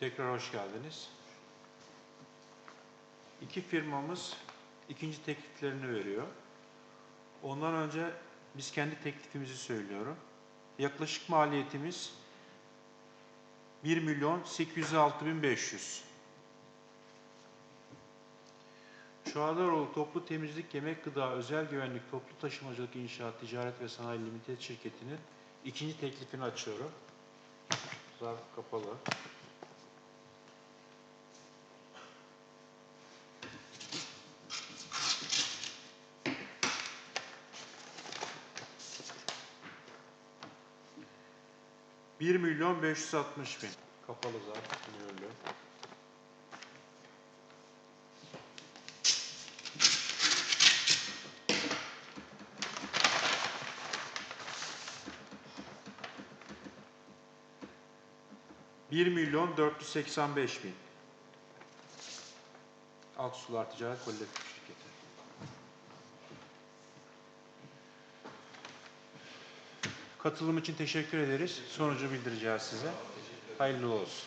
Tekrar hoş geldiniz. İki firmamız ikinci tekliflerini veriyor. Ondan önce biz kendi teklifimizi söylüyorum. Yaklaşık maliyetimiz 1 milyon 806 bin 500. Şuhadaroğlu Toplu Temizlik Yemek Gıda Özel Güvenlik Toplu Taşımacılık İnşaat Ticaret ve Sanayi Limited şirketinin ikinci teklifini açıyorum. Zarf kapalı. Bir milyon 560 bin. Kapalı zarf. Mühürlü. Bir milyon 485 bin. Alt Sular Ticaret Kolektif Şirketi. Katılım için teşekkür ederiz. Sonucu bildireceğiz size. Hayırlı olsun.